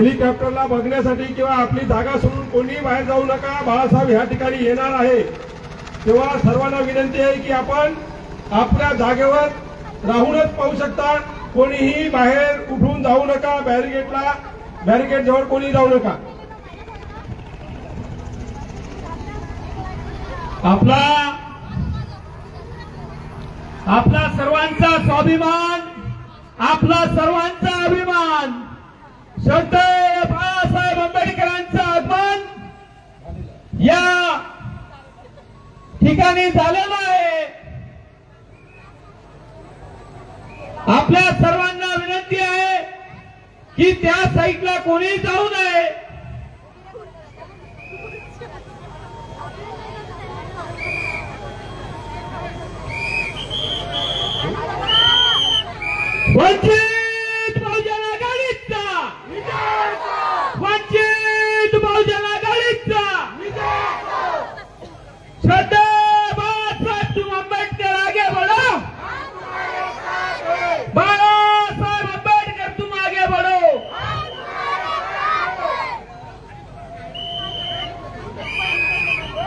हेलिकॉप्टरला बघण्यासाठी किंवा आपली जागा सोडून कोणी बाहेर जाऊ नका. बाळासाहेब ह्या ठिकाणी येणार आहे. तेव्हा सर्वांना विनंती आहे की आपण आपल्या जागेवर राहूनच पाहू शकता. कोणीही बाहेर उठून जाऊ नका. बॅरिगेटला बॅरिगेट जवळ कोणी जाऊ नका. आपला आपला सर्वांचा स्वाभिमान आपला सर्वांचा अभिमान. श्रद्धेय बाळासाहेब आंबेडकरांचं आगमन या ठिकाणी झालेलं आहे. आपल्या सर्वांना विनंती आहे की त्या साईटला कोणी जाऊ नये. वंचित बहुजन आघाडीचा वंचित बहुजन आघाडीचा श्रद्धा बाळासाहेब तुम आंबेडकर आगे बढ़ो बाळासाहेब आंबेडकर तुम आगे बढ़ो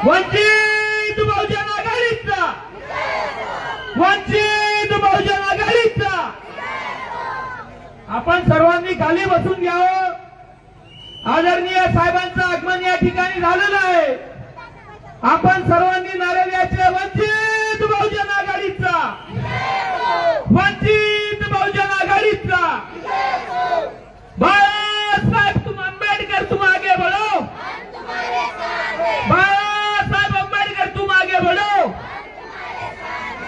वंचित बहुजन आघाडीचा. वंचित बहुजन आघाडीचा. आपण सर्वांनी खाली बसून घ्यावं. आदरणीय साहेबांचं आगमन या ठिकाणी झालेलं आहे. आपण सर्वांनी नारे वंचित बहुजन आघाडीचा वंचित बहुजन आघाडीचा बाळासाहेब तुम आंबेडकर तुम आगे बढ़ो बाळासाहेब आंबेडकर तुम आगे बढ़ो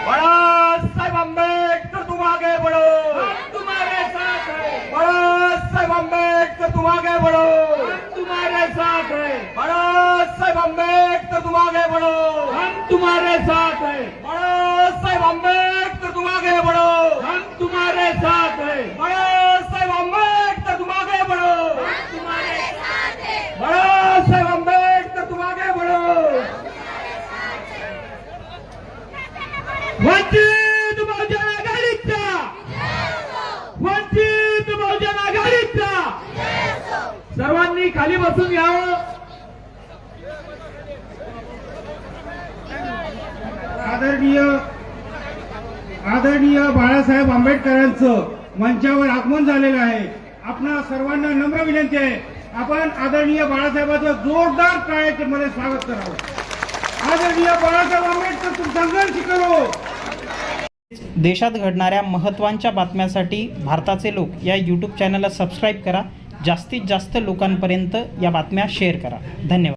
बाळासाहेब आंबेडकर तुम आगे बढ़ो हम तुम्हारे साथ हैं बाळासाहेब आंबेडकर तुम आगे बढ़ो हम तुम्हारे साथ हैं बाळासाहेब आंबेडकर तुम आगे बढ़ो हम तुम्हारे साथ हैं। बाळासाहेब आंबेडकर तुम आगे बढ़ो हम तुम्हारे साथ हैं। बाळासाहेब आंबेडकर तुम आगे बढ़ो हम तुम्हारे साथ हैं। बाळासाहेब आंबेडकर तुम आगे बढ़ो वंचित बहुजन आघाडीचा। वंचित बहुजन आघाडीचा। सर्वांनी खाली बसून घ्यावं आदरणीय आदरणीय बाळासाहेब आंबेडकरांचं मंचावर आगमन झालेलं आहे. आपणा सर्वांना नम्र विनंती आहे. आपण आदरणीय बाळासाहेबांचं जोरदार टाळ्याचे मध्ये स्वागत करावं. आदरणीय बाळासाहेब आंबेडकर तुम संघर्ष करो. देशात घडणाऱ्या महत्वांच्या बातम्यांसाठी भारताचे लोक या यूट्यूब चॅनलला सबस्क्राईब करा. जास्तीत जास्त लोकांपर्यंत या बातम्या शेअर करा. धन्यवाद.